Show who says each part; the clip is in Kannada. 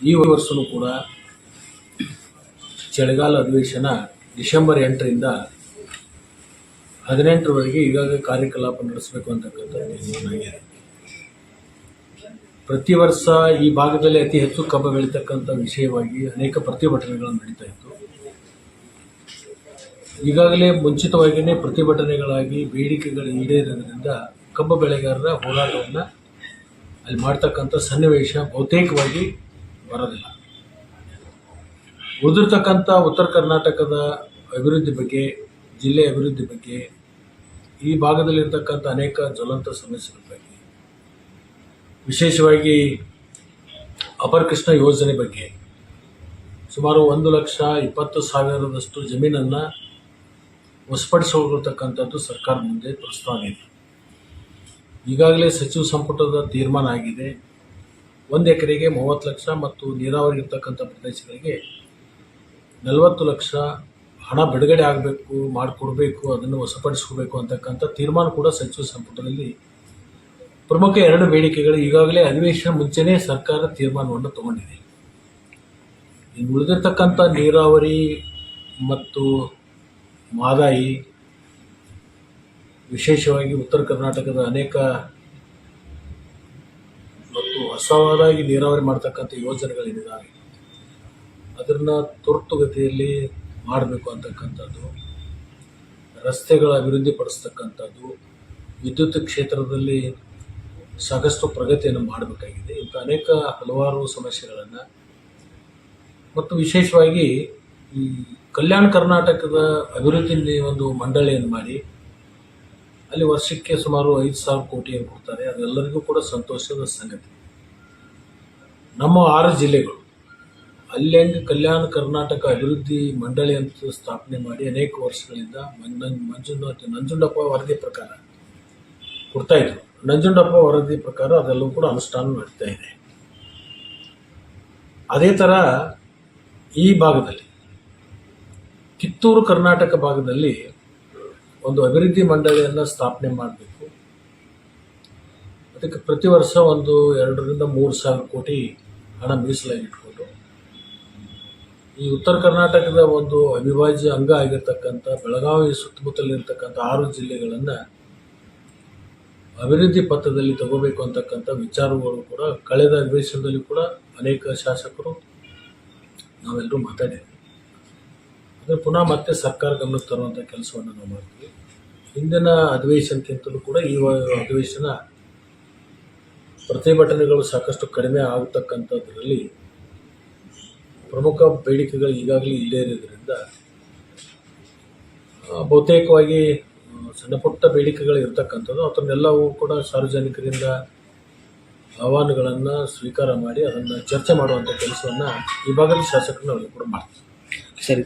Speaker 1: ಈ ವರ್ಷವೂ ಕೂಡ ಚಳಿಗಾಲ ಅಧಿವೇಶನ ಡಿಸೆಂಬರ್ ಎಂಟರಿಂದ ಹದಿನೆಂಟರವರೆಗೆ ಈಗಾಗಲೇ ಕಾರ್ಯಕಲಾಪ ನಡೆಸಬೇಕು ಅಂತಕ್ಕಂಥ ತೀರ್ಮಾನ ಪ್ರತಿ ವರ್ಷ ಈ ಭಾಗದಲ್ಲಿ ಅತಿ ಹೆಚ್ಚು ಕಬ್ಬು ಬೆಳೀತಕ್ಕಂಥ ವಿಷಯವಾಗಿ ಅನೇಕ ಪ್ರತಿಭಟನೆಗಳು ನಡೀತಾ ಇತ್ತು. ಈಗಾಗಲೇ ಮುಂಚಿತವಾಗಿಯೇ ಪ್ರತಿಭಟನೆಗಳಾಗಿ ಬೇಡಿಕೆಗಳು ಈಡೇರೋದ್ರಿಂದ ಕಬ್ಬು ಬೆಳೆಗಾರರ ಹೋರಾಟವನ್ನು ಅಲ್ಲಿ ಮಾಡ್ತಕ್ಕಂಥ ಸನ್ನಿವೇಶ ಬಹುತೇಕವಾಗಿ ಬರೋದಿಲ್ಲ. ಉಳಿದಿರ್ತಕ್ಕಂಥ ಉತ್ತರ ಕರ್ನಾಟಕದ ಅಭಿವೃದ್ಧಿ ಬಗ್ಗೆ, ಜಿಲ್ಲೆ ಅಭಿವೃದ್ಧಿ ಬಗ್ಗೆ, ಈ ಭಾಗದಲ್ಲಿರ್ತಕ್ಕಂಥ ಅನೇಕ ಜ್ವಲಂತ ಸಮಸ್ಯೆಗಳ ಬಗ್ಗೆ, ವಿಶೇಷವಾಗಿ ಅಪರ ಕೃಷ್ಣ ಯೋಜನೆ ಬಗ್ಗೆ, ಸುಮಾರು ಒಂದು ಲಕ್ಷ ಇಪ್ಪತ್ತು ಸಾವಿರದಷ್ಟು ಜಮೀನನ್ನು ವಶಪಡಿಸಿಕೊಳ್ತಕ್ಕಂಥದ್ದು ಸರ್ಕಾರ ಮುಂದೆ ಪ್ರಸ್ತಾವ ಇದೆ. ಈಗಾಗಲೇ ಸಚಿವ ಸಂಪುಟದ ತೀರ್ಮಾನ ಆಗಿದೆ. ಒಂದು ಎಕರೆಗೆ ಮೂವತ್ತು ಲಕ್ಷ ಮತ್ತು ನೀರಾವರಿ ಇರ್ತಕ್ಕಂಥ ಪ್ರದೇಶಗಳಿಗೆ ನಲವತ್ತು ಲಕ್ಷ ಹಣ ಬಿಡುಗಡೆ ಆಗಬೇಕು, ಮಾಡಿಕೊಡ್ಬೇಕು, ಅದನ್ನು ವಶಪಡಿಸ್ಕೋಬೇಕು ಅಂತಕ್ಕಂಥ ತೀರ್ಮಾನ ಕೂಡ ಸಚಿವ ಸಂಪುಟದಲ್ಲಿ ಪ್ರಮುಖ ಎರಡು ಬೇಡಿಕೆಗಳು ಈಗಾಗಲೇ ಅಧಿವೇಶನ ಮುಂಚೆನೇ ಸರ್ಕಾರ ತೀರ್ಮಾನವನ್ನು ತಗೊಂಡಿದೆ. ಇನ್ನು ಉಳಿದಿರ್ತಕ್ಕಂಥ ನೀರಾವರಿ ಮತ್ತು ಮಾದಾಯಿ, ವಿಶೇಷವಾಗಿ ಉತ್ತರ ಕರ್ನಾಟಕದ ಅನೇಕ ಹೊಸದಾಗಿ ನೀರಾವರಿ ಮಾಡ್ತಕ್ಕಂಥ ಯೋಜನೆಗಳೇನಿದ್ದಾವೆ ಅದನ್ನು ತುರ್ತುಗತಿಯಲ್ಲಿ ಮಾಡಬೇಕು ಅಂತಕ್ಕಂಥದ್ದು, ರಸ್ತೆಗಳ ಅಭಿವೃದ್ಧಿ ಪಡಿಸ್ತಕ್ಕಂಥದ್ದು, ವಿದ್ಯುತ್ ಕ್ಷೇತ್ರದಲ್ಲಿ ಸಾಕಷ್ಟು ಪ್ರಗತಿಯನ್ನು ಮಾಡಬೇಕಾಗಿದೆ. ಇಂಥ ಅನೇಕ ಹಲವಾರು ಸಮಸ್ಯೆಗಳನ್ನು ಮತ್ತು ವಿಶೇಷವಾಗಿ ಈ ಕಲ್ಯಾಣ ಕರ್ನಾಟಕದ ಅಭಿವೃದ್ಧಿ ಒಂದು ಮಂಡಳಿಯನ್ನು ಮಾಡಿ, ಅಲ್ಲಿ ವರ್ಷಕ್ಕೆ ಸುಮಾರು ಐದು ಸಾವಿರ ಕೋಟಿಯನ್ನು ಕೊಡ್ತಾರೆ. ಅದೆಲ್ಲರಿಗೂ ಕೂಡ ಸಂತೋಷದ ಸಂಗತಿ. ನಮ್ಮ ಆರು ಜಿಲ್ಲೆಗಳು. ಅಲ್ಲಿ ಕಲ್ಯಾಣ ಕರ್ನಾಟಕ ಅಭಿವೃದ್ಧಿ ಮಂಡಳಿ ಅಂತ ಸ್ಥಾಪನೆ ಮಾಡಿ ಅನೇಕ ವರ್ಷಗಳಿಂದ ಮಂಜುನಾಥ್, ನಂಜುಂಡಪ್ಪ ವರದಿ ಪ್ರಕಾರ ಕೊಡ್ತಾ ಇದ್ರು. ನಂಜುಂಡಪ್ಪ ವರದಿ ಪ್ರಕಾರ ಅದೆಲ್ಲವೂ ಕೂಡ ಅನುಷ್ಠಾನ ನಡೀತಾ ಇದೆ. ಅದೇ ಥರ ಈ ಭಾಗದಲ್ಲಿ, ಕಿತ್ತೂರು ಕರ್ನಾಟಕ ಭಾಗದಲ್ಲಿ ಒಂದು ಅಭಿವೃದ್ಧಿ ಮಂಡಳಿಯನ್ನು ಸ್ಥಾಪನೆ ಮಾಡಬೇಕು. ಅದಕ್ಕೆ ಪ್ರತಿ ವರ್ಷ ಒಂದು ಎರಡರಿಂದ ಮೂರು ಸಾವಿರ ಕೋಟಿ ಹಣ ಮೀಸಲಾಗಿ ಇಟ್ಕೊಂಡು ಈ ಉತ್ತರ ಕರ್ನಾಟಕದ ಒಂದು ಅವಿಭಾಜ್ಯ ಅಂಗ ಆಗಿರ್ತಕ್ಕಂಥ ಬೆಳಗಾವಿ ಸುತ್ತಮುತ್ತಲಿರ್ತಕ್ಕಂಥ ಆರು ಜಿಲ್ಲೆಗಳನ್ನು ಅಭಿವೃದ್ಧಿ ಪಥದಲ್ಲಿ ತಗೋಬೇಕು ಅಂತಕ್ಕಂಥ ವಿಚಾರಗಳು ಕೂಡ ಕಳೆದ ಅಧಿವೇಶನದಲ್ಲಿ ಕೂಡ ಅನೇಕ ಶಾಸಕರು ನಾವೆಲ್ಲರೂ ಮಾತಾಡಿದ್ವಿ. ಅಂದರೆ ಪುನಃ ಮತ್ತೆ ಸರ್ಕಾರ ಗಮನಕ್ಕೆ ತರುವಂಥ ಕೆಲಸವನ್ನು ನಾವು ಮಾಡ್ತೀವಿ. ಹಿಂದಿನ ಅಧಿವೇಶನಕ್ಕಿಂತಲೂ ಕೂಡ ಈ ಅಧಿವೇಶನ ಪ್ರತಿಭಟನೆಗಳು ಸಾಕಷ್ಟು ಕಡಿಮೆ ಆಗತಕ್ಕಂಥದ್ರಲ್ಲಿ ಪ್ರಮುಖ ಬೇಡಿಕೆಗಳು ಈಗಾಗಲೇ ಇಲ್ಲೇ ಇರೋದ್ರಿಂದ ಬಹುತೇಕವಾಗಿ ಸಣ್ಣಪುಟ್ಟ ಸಣ್ಣ ಪುಟ್ಟ ಬೇಡಿಕೆಗಳು ಇರ್ತಕ್ಕಂಥದ್ದು. ಅದನ್ನೆಲ್ಲವೂ ಕೂಡ ಸಾರ್ವಜನಿಕರಿಂದ ಆಹ್ವಾನಗಳನ್ನು ಸ್ವೀಕಾರ ಮಾಡಿ ಅದನ್ನು ಚರ್ಚೆ ಮಾಡುವಂಥ ಕೆಲಸವನ್ನು ಈ ಭಾಗದ ಶಾಸಕರು ನಾವೆಲ್ಲ ಕೂಡ ಮಾಡ್ತಾರೆ
Speaker 2: ಸರಿ